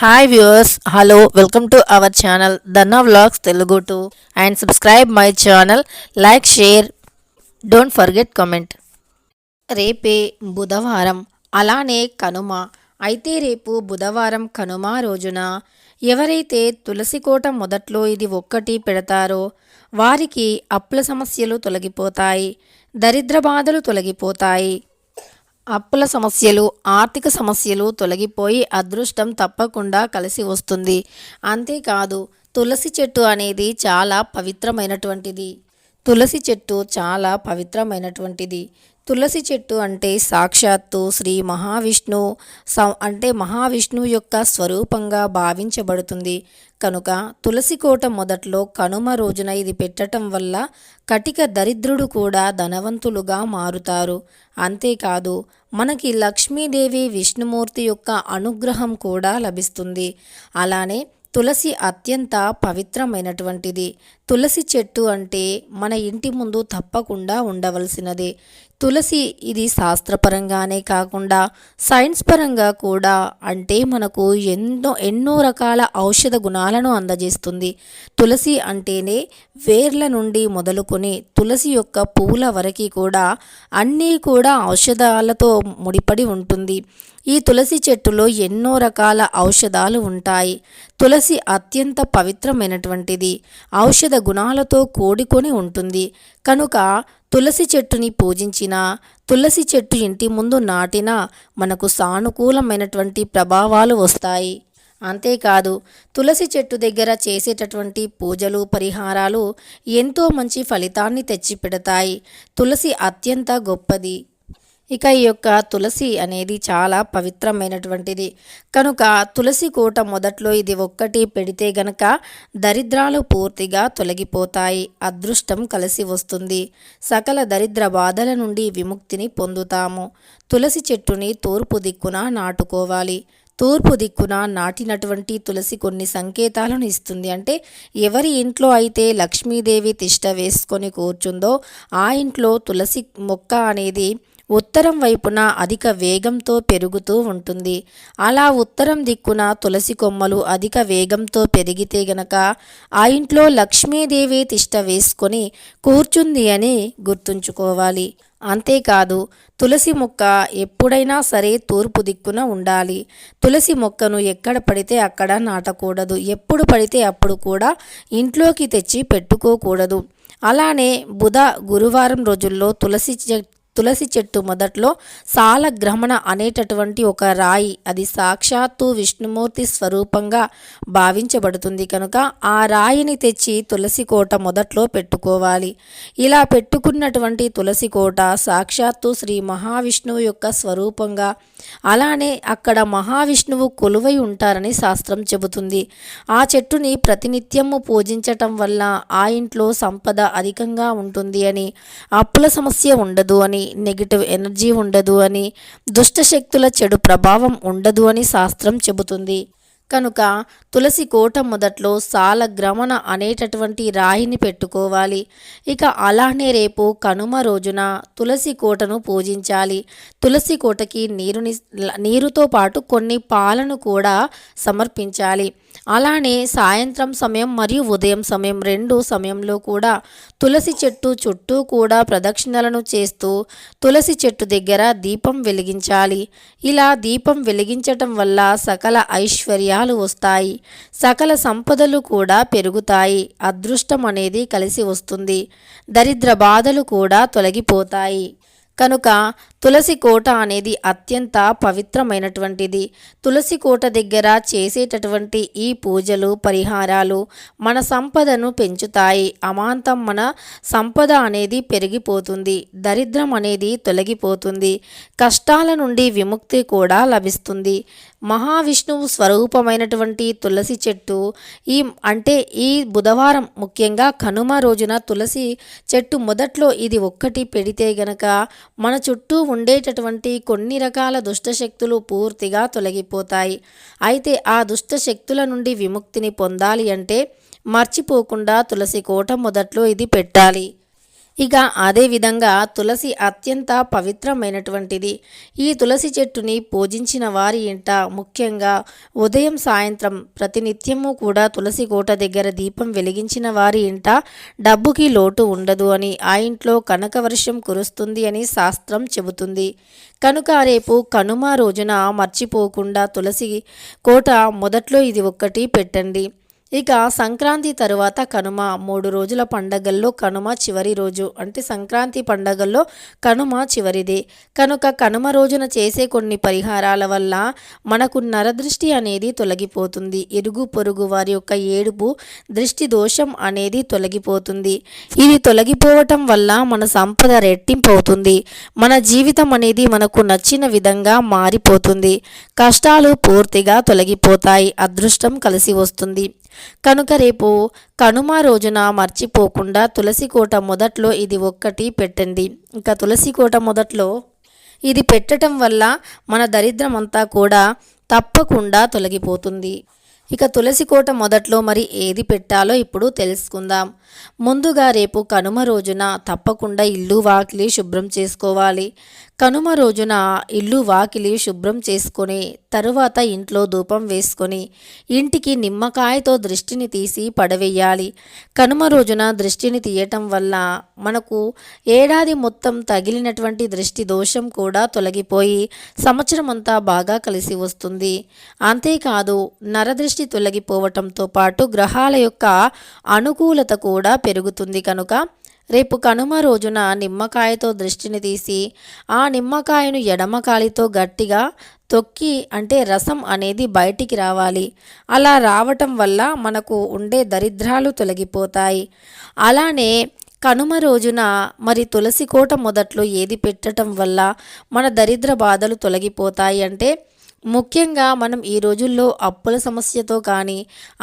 Hi viewers hello welcome to our channel Danna vlogs Telugu to and subscribe my channel like share don't forget comment రేపే బుధవారం అలానే కనుమ. అయితే రేపు బుధవారం కనుమ రోజున ఎవరైతే తులసి కోట మొదట్లో ఇది ఒక్కటి పెడతారో వారికి అప్పుల సమస్యలు తొలగిపోతాయి దరిద్ర బాధలు తొలగిపోతాయి. అప్పుల సమస్యలు ఆర్థిక సమస్యలు తొలగిపోయి అదృష్టం తప్పకుండా కలిసి వస్తుంది. అంతేకాదు తులసి చెట్టు అనేది చాలా పవిత్రమైనటువంటిది. తులసి చెట్టు చాలా పవిత్రమైనటువంటిది. తులసి చెట్టు అంటే సాక్షాత్తు శ్రీ మహావిష్ణు అంటే మహావిష్ణు యొక్క స్వరూపంగా భావించబడుతుంది. కనుక తులసి కోట మొదట్లో కనుమ రోజున ఇది పెట్టడం వల్ల కటిక దరిద్రుడు కూడా ధనవంతులుగా మారుతారు. అంతేకాదు మనకి లక్ష్మీదేవి విష్ణుమూర్తి యొక్క అనుగ్రహం కూడా లభిస్తుంది. అలానే తులసి అత్యంత పవిత్రమైనటువంటిది. తులసి చెట్టు అంటే మన ఇంటి ముందు తప్పకుండా ఉండవలసినదే. తులసి ఇది శాస్త్రపరంగానే కాకుండా సైన్స్ పరంగా కూడా అంటే మనకు ఎన్నో ఎన్నో రకాల ఔషధ గుణాలను అందజేస్తుంది. తులసి అంటేనే వేర్ల నుండి మొదలుకొని తులసి యొక్క పువ్వుల వరకు కూడా అన్నీ కూడా ఔషధాలతో ముడిపడి ఉంటుంది. ఈ తులసి చెట్టులో ఎన్నో రకాల ఔషధాలు ఉంటాయి. తులసి తులసి అత్యంత పవిత్రమైనటువంటిది. ఔషధ గుణాలతో కూడుకొని ఉంటుంది. కనుక తులసి చెట్టుని పూజించిన తులసి చెట్టు ఇంటి ముందు నాటినా మనకు సానుకూలమైనటువంటి ప్రభావాలు వస్తాయి. అంతేకాదు తులసి చెట్టు దగ్గర చేసేటటువంటి పూజలు పరిహారాలు ఎంతో మంచి ఫలితాన్ని తెచ్చిపెడతాయి. తులసి అత్యంత గొప్పది. ఇక ఈ యొక్క తులసి అనేది చాలా పవిత్రమైనటువంటిది. కనుక తులసి కోట మొదట్లో ఇది ఒక్కటి పెడితే గనక దరిద్రాలు పూర్తిగా తొలగిపోతాయి అదృష్టం కలిసి వస్తుంది. సకల దరిద్ర బాధల నుండి విముక్తిని పొందుతాము. తులసి చెట్టుని తూర్పు దిక్కున నాటుకోవాలి. తూర్పు దిక్కున నాటినటువంటి తులసి కొన్ని సంకేతాలను ఇస్తుంది. అంటే ఎవరి ఇంట్లో అయితే లక్ష్మీదేవి తిష్ట వేసుకొని కూర్చుందో ఆ ఇంట్లో తులసి మొక్క అనేది ఉత్తరం వైపున అధిక వేగంతో పెరుగుతూ ఉంటుంది. అలా ఉత్తరం దిక్కున తులసి కొమ్మలు అధిక వేగంతో పెరిగితే గనక ఆ ఇంట్లో లక్ష్మీదేవి తిష్ట వేసుకొని కూర్చుంది అని గుర్తుంచుకోవాలి. అంతేకాదు తులసి మొక్క ఎప్పుడైనా సరే తూర్పు దిక్కున ఉండాలి. తులసి మొక్కను ఎక్కడ పడితే అక్కడ నాటకూడదు. ఎప్పుడు పడితే అప్పుడు కూడా ఇంట్లోకి తెచ్చి పెట్టుకోకూడదు. అలానే బుధ గురువారం రోజుల్లో తులసి తులసి చెట్టు మొదట్లో సాలగ్రహణ అనేటటువంటి ఒక రాయి అది సాక్షాత్తు విష్ణుమూర్తి స్వరూపంగా భావించబడుతుంది కనుక ఆ రాయిని తెచ్చి తులసి కోట మొదట్లో పెట్టుకోవాలి. ఇలా పెట్టుకున్నటువంటి తులసి కోట సాక్షాత్తు శ్రీ మహావిష్ణువు యొక్క స్వరూపంగా అలానే అక్కడ మహావిష్ణువు కొలువై ఉంటారని శాస్త్రం చెబుతుంది. ఆ చెట్టుని ప్రతినిత్యము పూజించటం వల్ల ఆ ఇంట్లో సంపద అధికంగా ఉంటుంది అని అప్పుల సమస్య ఉండదు అని నెగిటివ్ ఎనర్జీ ఉండదు అని దుష్టశక్తుల చెడు ప్రభావం ఉండదు అని శాస్త్రం చెబుతుంది. కనుక తులసి కోట మొదట్లో సాల గ్రమణ అనేటటువంటి రాయిని పెట్టుకోవాలి. ఇక అలానే రేపు కనుమ రోజున తులసి కోటను పూజించాలి. తులసి కోటకి నీరుని నీరుతో పాటు కొన్ని పాలను కూడా సమర్పించాలి. అలానే సాయంత్రం సమయం మరియు ఉదయం సమయం రెండు సమయంలో కూడా తులసి చెట్టు చుట్టూ కూడా ప్రదక్షిణలను చేస్తూ తులసి చెట్టు దగ్గర దీపం వెలిగించాలి. ఇలా దీపం వెలిగించటం వల్ల సకల ఐశ్వర్యాలు వస్తాయి. సకల సంపదలు కూడా పెరుగుతాయి. అదృష్టం అనేది కలిసి వస్తుంది. దరిద్ర బాధలు కూడా తొలగిపోతాయి. కనుక తులసి కోట అనేది అత్యంత పవిత్రమైనటువంటిది. తులసి కోట దగ్గర చేసేటటువంటి ఈ పూజలు పరిహారాలు మన సంపదను పెంచుతాయి. అమాంతం మన సంపద అనేది పెరిగిపోతుంది. దరిద్రం అనేది తొలగిపోతుంది. కష్టాల నుండి విముక్తి కూడా లభిస్తుంది. మహావిష్ణువు స్వరూపమైనటువంటి తులసి చెట్టు ఈ అంటే ఈ బుధవారం ముఖ్యంగా కనుమ రోజున తులసి చెట్టు మొదట్లో ఇది ఒక్కటి పెడితే గనక మన చుట్టూ ఉండేటటువంటి కొన్ని రకాల దుష్టశక్తులు పూర్తిగా తొలగిపోతాయి. అయితే ఆ దుష్టశక్తుల నుండి విముక్తిని పొందాలి అంటే మర్చిపోకుండా తులసి కోట మొదట్లో ఇది పెట్టాలి. ఇక అదేవిధంగా తులసి అత్యంత పవిత్రమైనటువంటిది. ఈ తులసి చెట్టుని పూజించిన వారి ఇంట ముఖ్యంగా ఉదయం సాయంత్రం ప్రతినిత్యము కూడా తులసి కోట దగ్గర దీపం వెలిగించిన వారి ఇంట డబ్బుకి లోటు ఉండదు అని ఆ ఇంట్లో కనక వర్షం కురుస్తుంది అని శాస్త్రం చెబుతుంది. కనుక రేపు కనుమ రోజున మర్చిపోకుండా తులసి కోట మొదట్లో ఇది ఒక్కటి పెట్టండి. ఇక సంక్రాంతి తరువాత కనుమ మూడు రోజుల పండగల్లో కనుమ చివరి రోజు. అంటే సంక్రాంతి పండగల్లో కనుమ చివరిది. కనుక కనుమ రోజున చేసే కొన్ని పరిహారాల వల్ల మనకు నరదృష్టి అనేది తొలగిపోతుంది. ఇరుగు పొరుగు వారి యొక్క ఏడుపు దృష్టి దోషం అనేది తొలగిపోతుంది. ఇది తొలగిపోవటం వల్ల మన సంపద రెట్టింపు అవుతుంది మన జీవితం అనేది మనకు నచ్చిన విధంగా మారిపోతుంది. కష్టాలు పూర్తిగా తొలగిపోతాయి. అదృష్టం కలిసి వస్తుంది. కనుక రేపు కనుమ రోజున మర్చిపోకుండా తులసి కోట మొదట్లో ఇది ఒక్కటి పెట్టండి. ఇంకా తులసి కోట మొదట్లో ఇది పెట్టడం వల్ల మన దరిద్రం అంతా కూడా తప్పకుండా తొలగిపోతుంది. ఇక తులసి కోట మొదట్లో మరి ఏది పెట్టాలో ఇప్పుడు తెలుసుకుందాం. ముందుగా రేపు కనుమ రోజున తప్పకుండా ఇల్లు వాకిలి శుభ్రం చేసుకోవాలి. కనుమ రోజున ఇల్లు వాకిలి శుభ్రం చేసుకొని తరువాత ఇంట్లో ధూపం వేసుకొని ఇంటికి నిమ్మకాయతో దృష్టిని తీసి పడవేయాలి. కనుమ రోజున దృష్టిని తీయటం వల్ల మనకు ఏడాది మొత్తం తగిలినటువంటి దృష్టి దోషం కూడా తొలగిపోయి సంవత్సరం అంతా బాగా కలిసి వస్తుంది. అంతేకాదు నరదృష్టి తొలగిపోవటంతో పాటు గ్రహాల యొక్క అనుకూలత కూడా పెరుగుతుంది కనుక రేపు కనుమ రోజున నిమ్మకాయతో దృష్టిని తీసి ఆ నిమ్మకాయను ఎడమకాలితో గట్టిగా తొక్కి అంటే రసం అనేది బయటికి రావాలి. అలా రావటం వల్ల మనకు ఉండే దరిద్రాలు తొలగిపోతాయి. అలానే కనుమ రోజున మరి తులసి కోట మొదట్లో ఏది పెట్టడం వల్ల మన దరిద్ర బాధలు తొలగిపోతాయి అంటే ముఖ్యంగా మనం ఈ రోజుల్లో అప్పుల సమస్యతో కానీ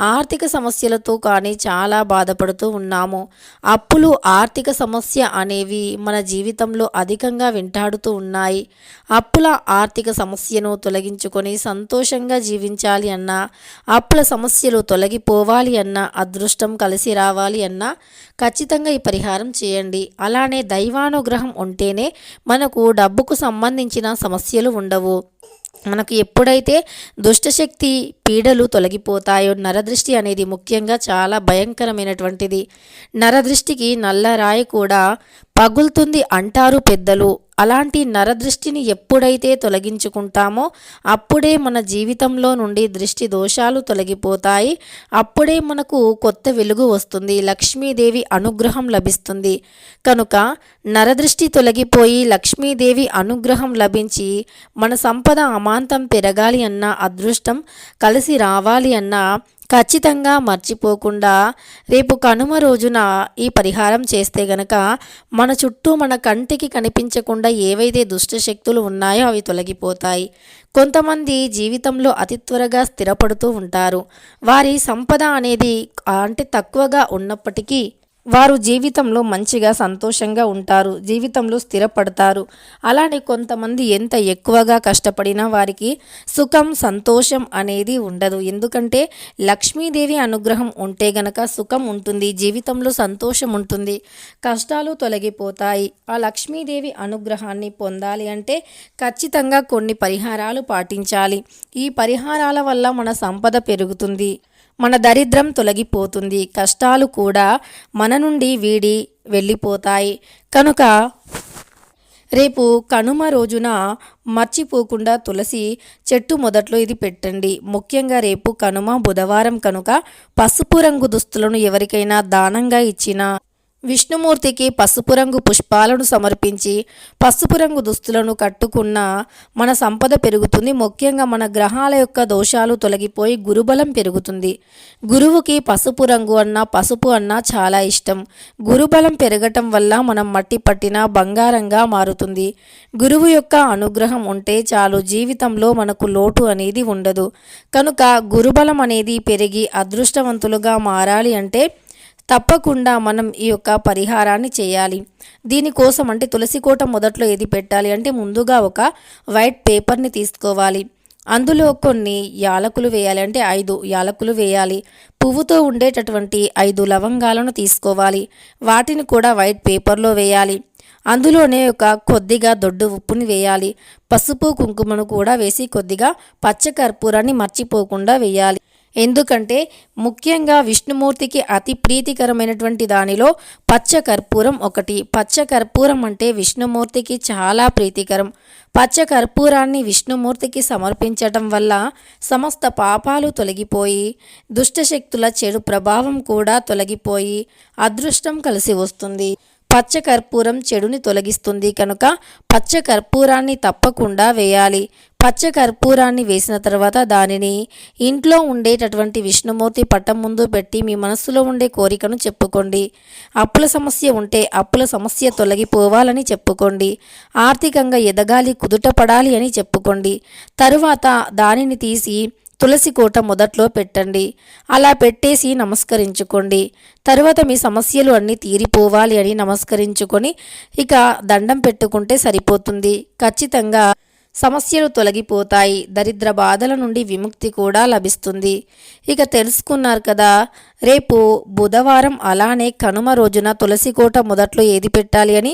ఆర్థిక సమస్యలతో కానీ చాలా బాధపడుతూ ఉన్నాము. అప్పులు ఆర్థిక సమస్య అనేవి మన జీవితంలో అధికంగా వెంటాడుతూ ఉన్నాయి. అప్పుల ఆర్థిక సమస్యను తొలగించుకొని సంతోషంగా జీవించాలి అన్నా అప్పుల సమస్యలు తొలగిపోవాలి అన్నా అదృష్టం కలిసి రావాలి అన్నా ఖచ్చితంగా ఈ పరిహారం చేయండి. అలానే దైవానుగ్రహం ఉంటేనే మనకు డబ్బుకు సంబంధించిన సమస్యలు ఉండవు. మనకు ఎప్పుడైతే దుష్టశక్తి పీడలు తొలగిపోతాయో నరదృష్టి అనేది ముఖ్యంగా చాలా భయంకరమైనటువంటిది. నరదృష్టికి నల్లరాయి కూడా పగులుతుంది అంటారు పెద్దలు. అలాంటి నరదృష్టిని ఎప్పుడైతే తొలగించుకుంటామో అప్పుడే మన జీవితంలో నుండి దృష్టి దోషాలు తొలగిపోతాయి. అప్పుడే మనకు కొత్త వెలుగు వస్తుంది. లక్ష్మీదేవి అనుగ్రహం లభిస్తుంది. కనుక నరదృష్టి తొలగిపోయి లక్ష్మీదేవి అనుగ్రహం లభించి మన సంపద అమాంతం పెరగాలి అన్న అదృష్టం కలిసి రావాలి అన్న ఖచ్చితంగా మర్చిపోకుండా రేపు కనుమ రోజున ఈ పరిహారం చేస్తే గనక మన చుట్టూ మన కంటికి కనిపించకుండా ఏవైతే దుష్ట శక్తులు ఉన్నాయో అవి తొలగిపోతాయి. కొంతమంది జీవితంలో అతి త్వరగా స్థిరపడుతూ ఉంటారు. వారి సంపద అనేది అంటే తక్కువగా ఉన్నప్పటికీ వారు జీవితంలో మంచిగా సంతోషంగా ఉంటారు జీవితంలో స్థిరపడతారు. అలానే కొంతమంది ఎంత ఎక్కువగా కష్టపడినా వారికి సుఖం సంతోషం అనేది ఉండదు. ఎందుకంటే లక్ష్మీదేవి అనుగ్రహం ఉంటే గనక సుఖం ఉంటుంది జీవితంలో సంతోషం ఉంటుంది కష్టాలు తొలగిపోతాయి. ఆ లక్ష్మీదేవి అనుగ్రహాన్ని పొందాలి అంటే ఖచ్చితంగా కొన్ని పరిహారాలు పాటించాలి. ఈ పరిహారాల వల్ల మన సంపద పెరుగుతుంది. మన దరిద్రం తొలగిపోతుంది. కష్టాలు కూడా మన నుండి వీడి వెళ్ళిపోతాయి. కనుక రేపు కనుమ రోజున మర్చిపోకుండా తులసి చెట్టు మొదట్లో ఇది పెట్టండి. ముఖ్యంగా రేపు కనుమ బుధవారం కనుక పసుపు రంగు దుస్తులను ఎవరికైనా దానంగా ఇచ్చినా విష్ణుమూర్తికి పసుపు రంగు పుష్పాలను సమర్పించి పసుపు రంగు దుస్తులను కట్టుకున్న మన సంపద పెరుగుతుంది. ముఖ్యంగా మన గ్రహాల యొక్క దోషాలు తొలగిపోయి గురుబలం పెరుగుతుంది. గురువుకి పసుపు రంగు అన్న పసుపు అన్న చాలా ఇష్టం. గురుబలం పెరగటం వల్ల మనం మట్టి పట్టిన బంగారంగా మారుతుంది. గురువు యొక్క అనుగ్రహం ఉంటే చాలు జీవితంలో మనకు లోటు అనేది ఉండదు. కనుక గురుబలం అనేది పెరిగి అదృష్టవంతులుగా మారాలి అంటే తప్పకుండా మనం ఈ యొక్క పరిహారాన్ని చేయాలి. దీనికోసం అంటే తులసి కోట మొదట్లో ఏది పెట్టాలి అంటే ముందుగా ఒక వైట్ పేపర్ని తీసుకోవాలి. అందులో కొన్ని యాలకులు వేయాలి అంటే ఐదు యాలకులు వేయాలి. పువ్వుతో ఉండేటటువంటి ఐదు లవంగాలను తీసుకోవాలి. వాటిని కూడా వైట్ పేపర్లో వేయాలి. అందులోనే ఒక కొద్దిగా దొడ్డు ఉప్పుని వేయాలి. పసుపు కుంకుమను కూడా వేసి కొద్దిగా పచ్చకర్పూరాన్ని మర్చిపోకుండా వేయాలి. ఎందుకంటే ముఖ్యంగా విష్ణుమూర్తికి అతి ప్రీతికరమైనటువంటి దానిలో పచ్చ కర్పూరం ఒకటి. పచ్చ కర్పూరం అంటే విష్ణుమూర్తికి చాలా ప్రీతికరం. పచ్చ కర్పూరాన్ని విష్ణుమూర్తికి సమర్పించటం వల్ల సమస్త పాపాలు తొలగిపోయి దుష్టశక్తుల చెడు ప్రభావం కూడా తొలగిపోయి అదృష్టం కలిసి వస్తుంది. పచ్చ కర్పూరం చెడుని తొలగిస్తుంది కనుక పచ్చ కర్పూరాన్ని తప్పకుండా వేయాలి. పచ్చ కర్పూరాన్ని వేసిన తర్వాత దానిని ఇంట్లో ఉండేటటువంటి విష్ణుమూర్తి పట్టం ముందు పెట్టి మీ మనస్సులో ఉండే కోరికను చెప్పుకోండి. అప్పుల సమస్య ఉంటే అప్పుల సమస్య తొలగిపోవాలని చెప్పుకోండి. ఆర్థికంగా ఎదగాలి కుదుట పడాలి అని చెప్పుకోండి. తరువాత దానిని తీసి తులసి కోట మొదట్లో పెట్టండి. అలా పెట్టేసి నమస్కరించుకోండి. తరువాత మీ సమస్యలు అన్నీ తీరిపోవాలి అని నమస్కరించుకొని ఇక దండం పెట్టుకుంటే సరిపోతుంది. ఖచ్చితంగా సమస్యలు తొలగిపోతాయి. దరిద్ర బాధల నుండి విముక్తి కూడా లభిస్తుంది. ఇక తెలుసుకున్నారు కదా రేపు బుధవారం అలానే కనుమ రోజున తులసి కోట మొదట్లో ఏది పెట్టాలి అని